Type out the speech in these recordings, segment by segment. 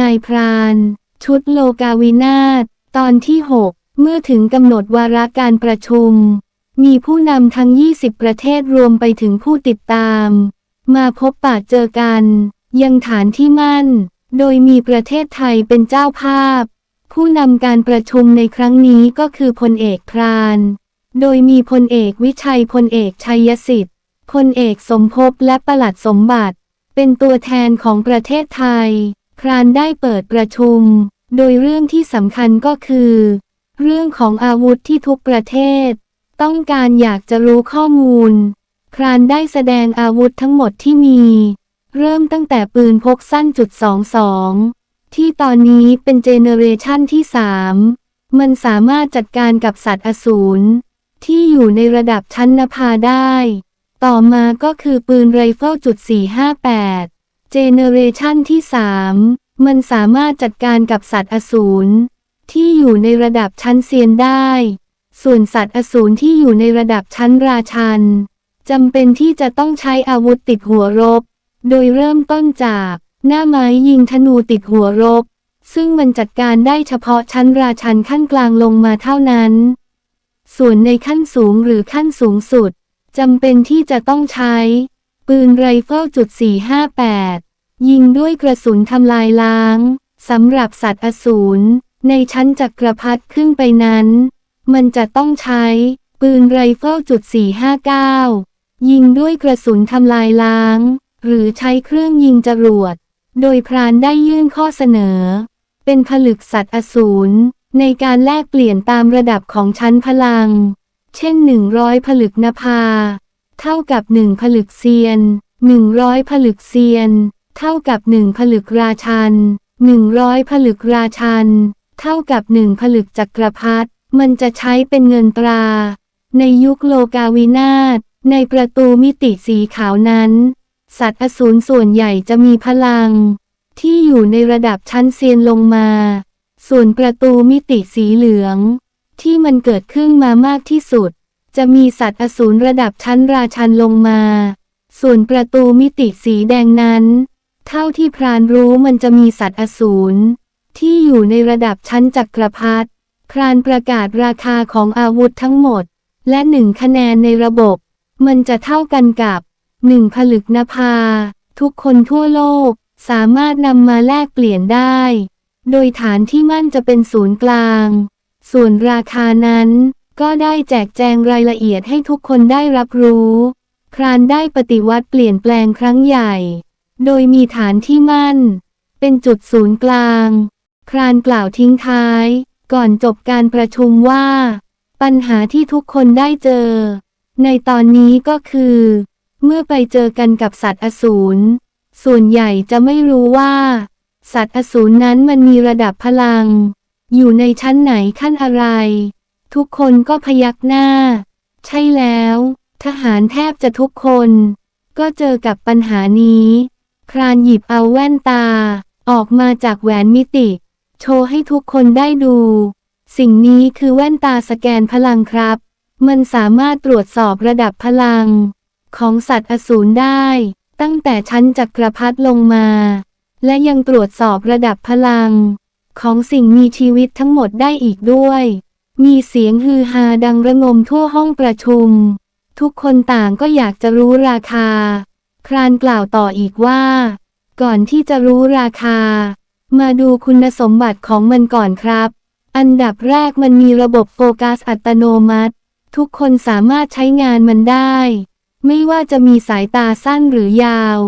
นายพราน ชุดโลกาวินาศตอนที่ 6 เมื่อถึงกำหนดวาระการประชุม มีผู้นำทั้ง 20 ประเทศรวมไปถึงผู้ติดตาม มาพบปะเจอกัน ยังฐานที่มั่น โดยมีประเทศไทยเป็นเจ้าภาพ ผู้นำการประชุมในครั้งนี้ก็คือพลเอกพราน โดยมีพลเอกวิชัยพลเอกชัยสิทธิ์พลเอกสมภพและประหลัดสมบัติ เป็นตัวแทนของประเทศไทย พรานได้เปิดประชุม โดยเรื่องที่สำคัญก็คือ เรื่องของอาวุธที่ทุกประเทศ ต้องการอยากจะรู้ข้อมูล พรานได้แสดงอาวุธทั้งหมดที่มี เริ่มตั้งแต่ปืนพกสั้นจุด22ที่ตอนนี้เป็นเจเนเรชันที่3มันสามารถจัดการกับสัตว์อสูรที่อยู่ในระดับชั้นนภาได้ ต่อมาก็คือปืนไรเฟิลจุด458 เจเนเรชันที่ 3 มันสามารถจัดการกับสัตว์อสูรที่อยู่ในระดับชั้นเซียนได้ ส่วนสัตว์อสูรที่อยู่ในระดับชั้นราชันจำเป็นที่จะต้องใช้อาวุธติดหัวรบ โดยเริ่มต้นจากหน้าไม้ยิงธนูติดหัวรบ ซึ่งมันจัดการได้เฉพาะชั้นราชันขั้นกลางลงมาเท่านั้น ส่วนในขั้นสูงหรือขั้นสูงสุดจำเป็นที่จะต้องใช้ ปืนไรเฟิลจุด458 ยิงด้วยกระสุนทำลายล้างสำหรับสัตว์อสูรในชั้นจักรพรรดิขึ้นไปนั้น มันจะต้องใช้ ปืนไรเฟิลจุด459 ยิงด้วยกระสุนทำลายล้าง หรือใช้เครื่องยิงจรวด โดยพรานได้ยื่นข้อเสนอ เป็นผลึกสัตว์อสูรในการแลกเปลี่ยนตามระดับของชั้นพลัง เช่น 100 ผลึกนภา เท่ากับ1ผลึกเซียน100ผลึกเซียน เท่ากับ1ผลึกราชัน100ผลึกราชัน เท่ากับ1ผลึกจักรพรรดิมันจะใช้เป็นเงินตรา ในยุคโลกาวินาศในประตูมิติสีขาวนั้น สัตว์อสูรส่วนใหญ่จะมีพลัง ที่อยู่ในระดับชั้นเซียนลงมา ส่วนประตูมิติสีเหลือง ที่มันเกิดขึ้นมามากที่สุด จะมีสัตว์อสูรระดับชั้นราชันลงมา ส่วนประตูมิติสีแดงนั้น เท่าที่พรานรู้มันจะมีสัตว์อสูรที่อยู่ในระดับชั้นจักรพรรดิพรานประกาศราคาของอาวุธทั้งหมด และหนึ่งคะแนนในระบบ มันจะเท่ากันกับหนึ่งผลึกนภา ทุกคนทั่วโลกสามารถนำมาแลกเปลี่ยนได้ โดยฐานที่มั่นจะเป็นศูนย์กลาง ส่วนราคานั้น ก็ได้แจกแจงรายละเอียดให้ทุกคนได้รับรู้พรานได้ปฏิวัติเปลี่ยนแปลงครั้งใหญ่ โดยมีฐานที่มั่น เป็นจุดศูนย์กลางพรานกล่าวทิ้งท้าย ก่อนจบการประชุมว่า ปัญหาที่ทุกคนได้เจอ ในตอนนี้ก็คือ เมื่อไปเจอกันกับสัตว์อสูร ส่วนใหญ่จะไม่รู้ว่า สัตว์อสูรนั้นมันมีระดับพลัง อยู่ในชั้นไหนขั้นอะไร ทุกคนก็พยักหน้า ใช่แล้ว ทหารแทบจะทุกคน ก็เจอกับปัญหานี้พรานหยิบเอาแว่นตา ออกมาจากแหวนมิติ โชว์ให้ทุกคนได้ดู สิ่งนี้คือแว่นตาสแกนพลังครับ มันสามารถตรวจสอบระดับพลัง ของสัตว์อสูรได้ ตั้งแต่ชั้นจักรพรรดิลงมา และยังตรวจสอบระดับพลัง ของสิ่งมีชีวิตทั้งหมดได้อีกด้วย มีเสียงฮือฮาดังระงมทั่วห้องประชุม ทุกคนต่างก็อยากจะรู้ราคาพรานกล่าวต่ออีกว่า ก่อนที่จะรู้ราคา มาดูคุณสมบัติของมันก่อนครับ อันดับแรกมันมีระบบโฟกัสอัตโนมัติ ทุกคนสามารถใช้งานมันได้ ไม่ว่าจะมีสายตาสั้นหรือยาว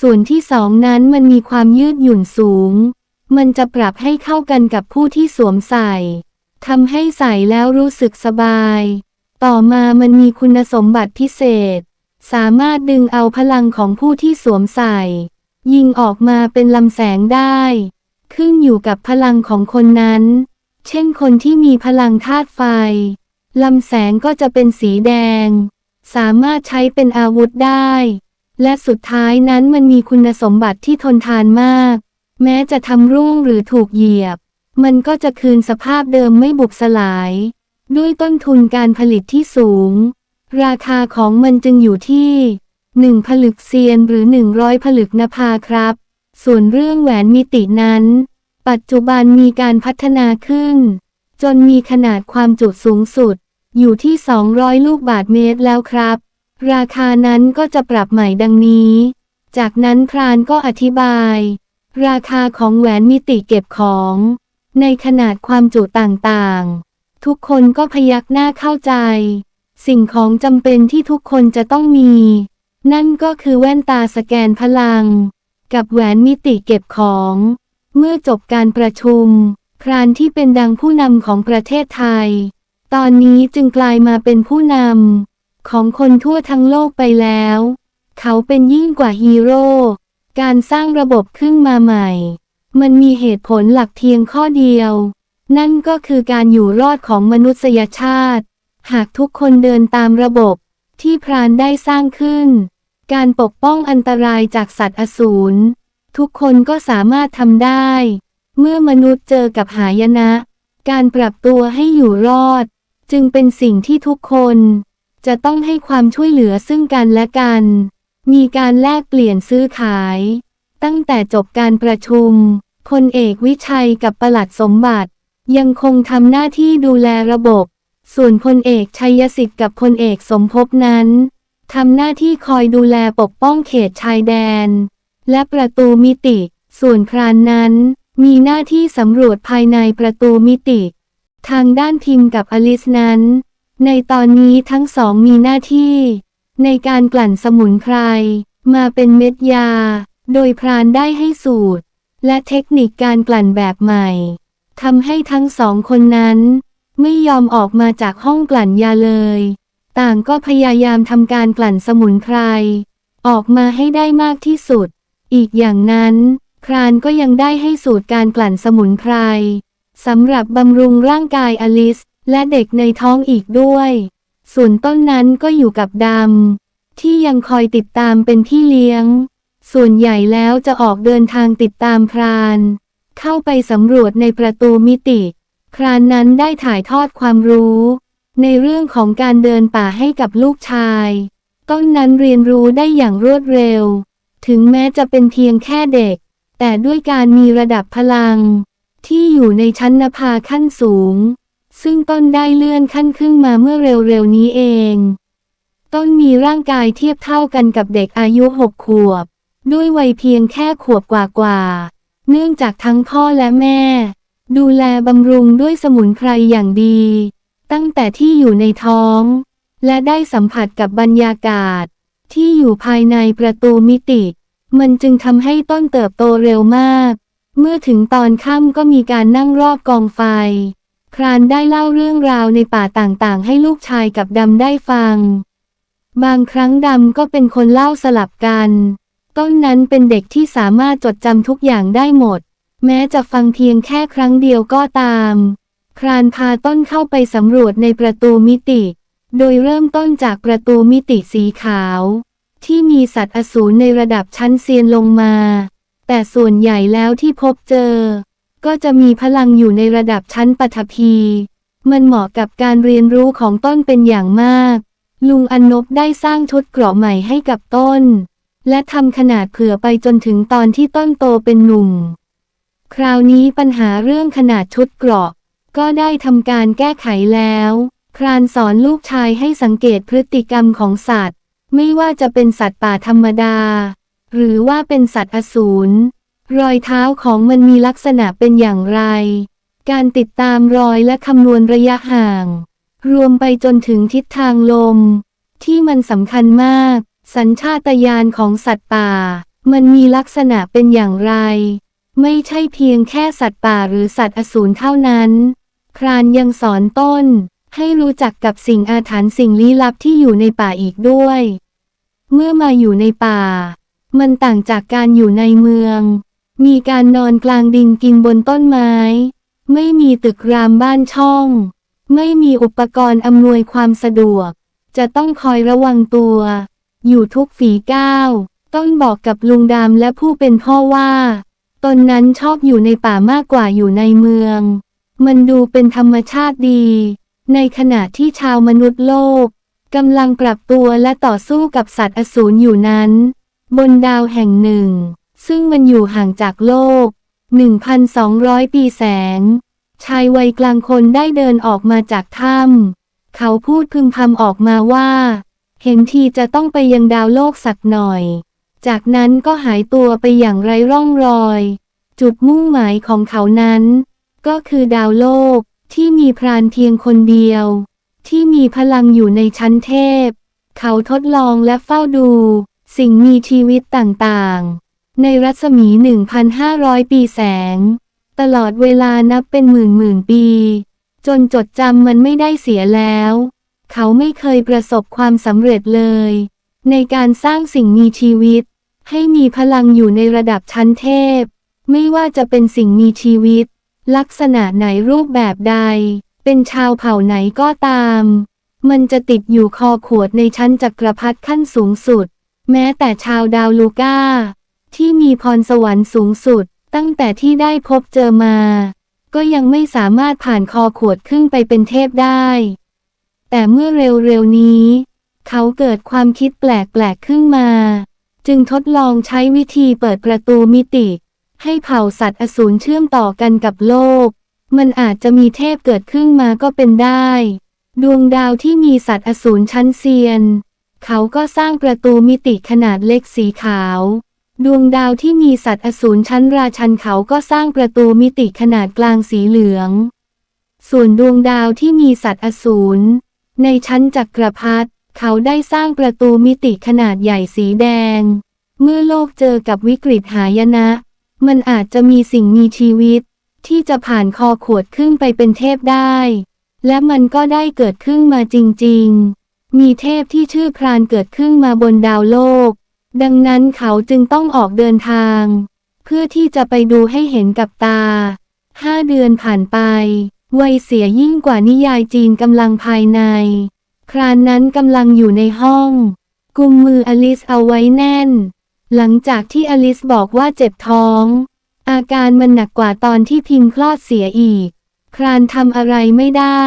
ส่วนที่สองนั้นมันมีความยืดหยุ่นสูง มันจะปรับให้เข้ากันกับผู้ที่สวมใส่ ทำให้ใส่แล้วรู้สึกสบาย ต่อมามันมีคุณสมบัติพิเศษ สามารถดึงเอาพลังของผู้ที่สวมใส่ ยิงออกมาเป็นลำแสงได้ ขึ้นอยู่กับพลังของคนนั้น เช่นคนที่มีพลังธาตุไฟ ลำแสงก็จะเป็นสีแดง สามารถใช้เป็นอาวุธได้ และสุดท้ายนั้นมันมีคุณสมบัติที่ทนทานมาก แม้จะทำร่วงหรือถูกเหยียบ มันก็จะคืนสภาพเดิมไม่บุบสลาย ด้วยต้นทุนการผลิตที่สูง ราคาของมันจึงอยู่ที่1ผลึกเซียนหรือ100ผลึกนภาครับ ส่วนเรื่องแหวนมิตินั้น ปัจจุบันมีการพัฒนาขึ้น จนมีขนาดความจุสูงสุด อยู่ที่ 200 ลูกบาทเมตรแล้วครับ ราคานั้นก็จะปรับใหม่ดังนี้ จากนั้นพรานก็อธิบาย ราคาของแหวนมิติเก็บของ ในขนาดความจุต่างๆ ทุกคนก็พยักหน้าเข้าใจ สิ่งของจำเป็นที่ทุกคนจะต้องมี นั่นก็คือแว่นตาสแกนพลัง กับแหวนมิติเก็บของ เมื่อจบการประชุม พรานที่เป็นดังผู้นำของประเทศไทย ตอนนี้จึงกลายมาเป็นผู้นำของคนทั่วทั้งโลกไปแล้ว เขาเป็นยิ่งกว่าฮีโร่การสร้างระบบขึ้นมาใหม่ มันมีเหตุผลหลักเพียงข้อเดียว นั่นก็คือการอยู่รอดของมนุษยชาติ หากทุกคนเดินตามระบบที่พรานได้สร้างขึ้น การปกป้องอันตรายจากสัตว์อสูร ทุกคนก็สามารถทำได้ เมื่อมนุษย์เจอกับหายนะ การปรับตัวให้อยู่รอด จึงเป็นสิ่งที่ทุกคน จะต้องให้ความช่วยเหลือซึ่งกันและกัน มีการแลกเปลี่ยนซื้อขาย ตั้งแต่จบการประชุมพลเอกวิชัยกับประหลัดสมบัติ ยังคงทำหน้าที่ดูแลระบบ ส่วนพลเอกชัยสิทธิ์กับพลเอกสมภพนั้นทำหน้าที่คอยดูแลปกป้องเขตชายแดน และประตูมิติ ส่วนพรานนั้น มีหน้าที่สำรวจภายในประตูมิติ ทางด้านพิมพ์กับอลิสนั้น ในตอนนี้ทั้งสองมีหน้าที่ ในการกลั่นสมุนไพรมาเป็นเม็ดยา โดยพรานได้ให้สูตร และเทคนิคการกลั่นแบบใหม่ทำให้ทั้งสองคนนั้น ไม่ยอมออกมาจากห้องกลั่นยาเลย ต่างก็พยายามทำการกลั่นสมุนไพร ออกมาให้ได้มากที่สุด อีกอย่างนั้น พรานก็ยังได้ให้สูตรการกลั่นสมุนไพรสำหรับบำรุงร่างกายอลิส และเด็กในท้องอีกด้วย ส่วนต้นนั้นก็อยู่กับดำที่ยังคอยติดตามเป็นพี่เลี้ยง ส่วนใหญ่แล้วจะออกเดินทางติดตามพราน เข้าไปสำรวจในประตูมิติ พรานนั้นได้ถ่ายทอดความรู้ ในเรื่องของการเดินป่าให้กับลูกชาย ต้นนั้นเรียนรู้ได้อย่างรวดเร็ว ถึงแม้จะเป็นเพียงแค่เด็ก แต่ด้วยการมีระดับพลัง ที่อยู่ในชั้นนภาขั้นสูง ซึ่งต้นได้เลื่อนขั้นขึ้นมาเมื่อเร็วๆนี้เอง ต้นมีร่างกายเทียบเท่ากันกับเด็กอายุหกขวบ ด้วยวัยเพียงแค่ขวบกว่าๆ เนื่องจากทั้งพ่อและแม่ ดูแลบำรุงด้วยสมุนไพรอย่างดี ตั้งแต่ที่อยู่ในท้อง และได้สัมผัสกับบรรยากาศ ที่อยู่ภายในประตูมิติ มันจึงทำให้ต้นเติบโตเร็วมาก เมื่อถึงตอนค่ำก็มีการนั่งรอบกองไฟ พรานได้เล่าเรื่องราวในป่าต่างๆ ให้ลูกชายกับดำได้ฟัง บางครั้งดำก็เป็นคนเล่าสลับกัน ต้นนั้นเป็นเด็กที่สามารถจดจำทุกอย่างได้หมด แม้จะฟังเพียงแค่ครั้งเดียวก็ตามพรานพาต้นเข้าไปสำรวจในประตูมิติ โดยเริ่มต้นจากประตูมิติสีขาว ที่มีสัตว์อสูรในระดับชั้นเซียนลงมา แต่ส่วนใหญ่แล้วที่พบเจอ ก็จะมีพลังอยู่ในระดับชั้นปฐพี มันเหมาะกับการเรียนรู้ของต้นเป็นอย่างมาก ลุงอนนบได้สร้างชุดเกราะใหม่ให้กับต้น และทำขนาดเผื่อไปจนถึงตอนที่ต้นโตเป็นหนุ่ม คราวนี้ปัญหาเรื่องขนาดชุดเกราะ ก็ได้ทำการแก้ไขแล้ว พรานสอนลูกชายให้สังเกตพฤติกรรมของสัตว์ ไม่ว่าจะเป็นสัตว์ป่าธรรมดา หรือว่าเป็นสัตว์อสูรรอยเท้าของมันมีลักษณะเป็นอย่างไร การติดตามรอยและคำนวณระยะห่าง รวมไปจนถึงทิศทางลม ที่มันสำคัญมาก สัญชาตญาณของสัตว์ป่า มันมีลักษณะเป็นอย่างไร ไม่ใช่เพียงแค่สัตว์ป่าหรือสัตว์อสูรเท่านั้น พรานยังสอนต้น ให้รู้จักกับสิ่งอาถรรพ์สิ่งลี้ลับที่อยู่ในป่าอีกด้วย เมื่อมาอยู่ในป่า มันต่างจากการอยู่ในเมือง มีการนอนกลางดินกินบนต้นไม้ ไม่มีตึกรามบ้านช่อง ไม่มีอุปกรณ์อำนวยความสะดวก จะต้องคอยระวังตัว อยู่ทุกฝีก้าว ต้นบอกกับลุงดำและผู้เป็นพ่อว่า ตนนั้นชอบอยู่ในป่ามากกว่าอยู่ในเมือง มันดูเป็นธรรมชาติดี ในขณะที่ชาวมนุษย์โลกกำลังปรับตัวและต่อสู้กับสัตว์อสูรอยู่นั้น บนดาวแห่งหนึ่ง ซึ่งมันอยู่ห่างจากโลก 1,200 ปีแสง ชายวัยกลางคนได้เดินออกมาจากถ้ำเขาพูดพึมพำออกมาว่า เห็นทีจะต้องไปยังดาวโลกสักหน่อย จากนั้นก็หายตัวไปอย่างไร้ร่องรอย จุดมุ่งหมายของเขานั้น ก็คือดาวโลกที่มีพรานเพียงคนเดียว ที่มีพลังอยู่ในชั้นเทพ เขาทดลองและเฝ้าดู สิ่งมีชีวิตต่างๆ ในรัศมี 1,500 ปีแสง ตลอดเวลานับเป็นหมื่นหมื่นปี จนจดจำมันไม่ได้เสียแล้ว เขาไม่เคยประสบความสำเร็จเลย ในการสร้างสิ่งมีชีวิต ให้มีพลังอยู่ในระดับชั้นเทพ ไม่ว่าจะเป็นสิ่งมีชีวิต ลักษณะไหนรูปแบบใด เป็นชาวเผ่าไหนก็ตาม มันจะติดอยู่คอขวดในชั้นจักรพรรดิขั้นสูงสุด แม้แต่ชาวดาวลูก้า ที่มีพรสวรรค์สูงสุด ตั้งแต่ที่ได้พบเจอมา ก็ยังไม่สามารถผ่านคอขวดขึ้นไปเป็นเทพได้ แต่เมื่อเร็วๆนี้ เขาเกิดความคิดแปลกๆขึ้นมา จึงทดลองใช้วิธีเปิดประตูมิติ ให้เผ่าสัตว์อสูรเชื่อมต่อกันกับโลก มันอาจจะมีเทพเกิดขึ้นมาก็เป็นได้ ดวงดาวที่มีสัตว์อสูรชั้นเซียน เขาก็สร้างประตูมิติขนาดเล็กสีขาว ดวงดาวที่มีสัตว์อสูรชั้นราชันเขาก็สร้างประตูมิติขนาดกลางสีเหลือง ส่วนดวงดาวที่มีสัตว์อสูร ในชั้นจักรพรรดิเขาได้สร้างประตูมิติขนาดใหญ่สีแดง เมื่อโลกเจอกับวิกฤตหายนะ มันอาจจะมีสิ่งมีชีวิต ที่จะผ่านคอขวดขึ้นไปเป็นเทพได้ และมันก็ได้เกิดขึ้นมาจริง ๆ มีเทพที่ชื่อพรานเกิดขึ้นมาบนดาวโลก ดังนั้นเขาจึงต้องออกเดินทาง เพื่อที่จะไปดูให้เห็นกับตาห้าเดือนผ่านไป วัยเสียยิ่งกว่านิยายจีนกำลังภายใน ครานนั้นกำลังอยู่ในห้อง กุมมืออลิสเอาไว้แน่น หลังจากที่อลิสบอกว่าเจ็บท้อง อาการมันหนักกว่าตอนที่พิมพ์คลอดเสียอีก ครานทำอะไรไม่ได้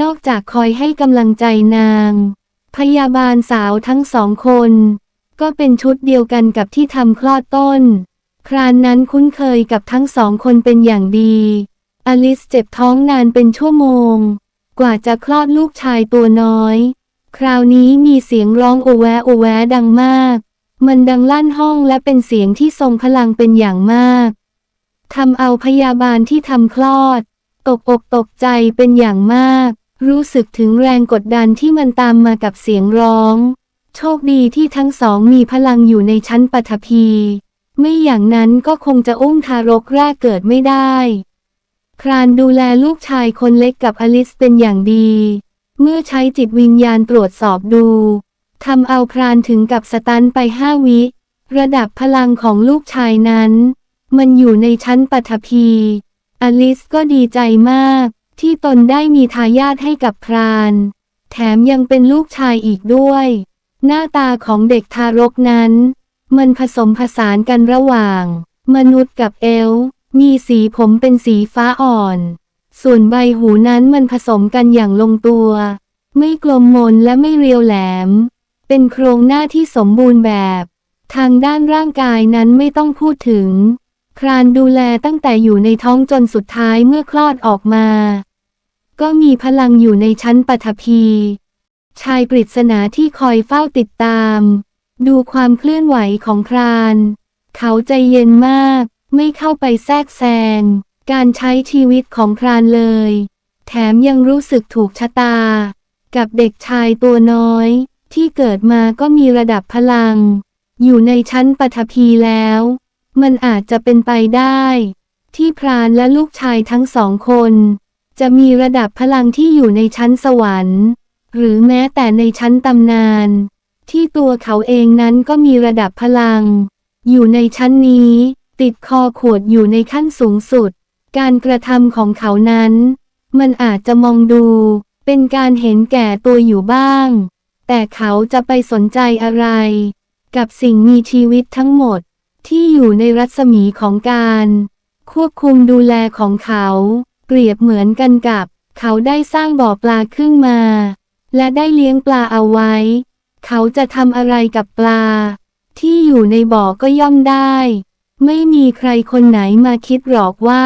นอกจากคอยให้กำลังใจนาง พยาบาลสาวทั้งสองคน ก็เป็นชุดเดียวกันกับที่ทำคลอดต้น ครานนั้นคุ้นเคยกับทั้งสองคนเป็นอย่างดี อลิสเจ็บท้องนานเป็นชั่วโมง กว่าจะคลอดลูกชายตัวน้อย คราวนี้มีเสียงร้องโอแวโอแวดังมาก มันดังลั่นห้องและเป็นเสียงที่ทรงพลังเป็นอย่างมากทำเอาพยาบาลที่ทำคลอด ตกอกตกใจเป็นอย่างมาก รู้สึกถึงแรงกดดันที่มันตามมากับเสียงร้อง โชคดีที่ทั้งสองมีพลังอยู่ในชั้นปฐพี ไม่อย่างนั้นก็คงจะอุ้มทารกแรกเกิดไม่ได้ ครานดูแลลูกชายคนเล็กกับอลิสเป็นอย่างดี เมื่อใช้จิตวิญญาณตรวจสอบดูทำเอาพรานถึงกับสตันไปห้าวิ ระดับพลังของลูกชายนั้น มันอยู่ในชั้นปฐพี อลิสก็ดีใจมาก ที่ตนได้มีทายาทให้กับพราน แถมยังเป็นลูกชายอีกด้วย หน้าตาของเด็กทารกนั้น มันผสมผสานกันระหว่าง มนุษย์กับเอล มีสีผมเป็นสีฟ้าอ่อน ส่วนใบหูนั้นมันผสมกันอย่างลงตัว ไม่กลมมนและไม่เรียวแหลม เป็นโครงหน้าที่สมบูรณ์แบบ ทางด้านร่างกายนั้นไม่ต้องพูดถึง ครานดูแลตั้งแต่อยู่ในท้องจนสุดท้ายเมื่อคลอดออกมา ก็มีพลังอยู่ในชั้นปฐพี ชายปริศนาที่คอยเฝ้าติดตาม ดูความเคลื่อนไหวของคราน เขาใจเย็นมาก ไม่เข้าไปแทรกแซงการใช้ชีวิตของครานเลย แถมยังรู้สึกถูกชะตา กับเด็กชายตัวน้อย ที่เกิดมาก็มีระดับพลัง อยู่ในชั้นปฐพีแล้ว มันอาจจะเป็นไปได้ ที่พรานและลูกชายทั้งสองคน จะมีระดับพลังที่อยู่ในชั้นสวรรค์ หรือแม้แต่ในชั้นตำนาน ที่ตัวเขาเองนั้นก็มีระดับพลัง อยู่ในชั้นนี้ ติดคอขวดอยู่ในขั้นสูงสุด การกระทำของเขานั้น มันอาจจะมองดู เป็นการเห็นแก่ตัวอยู่บ้าง แต่เขาจะไปสนใจอะไร กับสิ่งมีชีวิตทั้งหมด ที่อยู่ในรัศมีของการ ควบคุมดูแลของเขา เปรียบเหมือนกันกับ เขาได้สร้างบ่อปลาขึ้นมา และได้เลี้ยงปลาเอาไว้ เขาจะทำอะไรกับปลา ที่อยู่ในบ่อก็ย่อมได้ ไม่มีใครคนไหนมาคิดหรอกว่า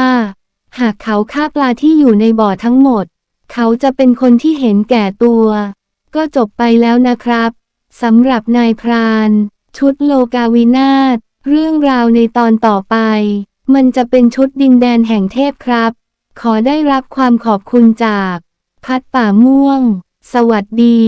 หากเขาฆ่าปลาที่อยู่ในบ่อทั้งหมด เขาจะเป็นคนที่เห็นแก่ตัว ก็จบไปแล้วนะครับสำหรับนายพราน ชุดโลกาวินาศเรื่องราวในตอนต่อไป มันจะเป็นชุดดินแดนแห่งเทพครับ ขอได้รับความขอบคุณจาก พัดป่าม่วง สวัสดี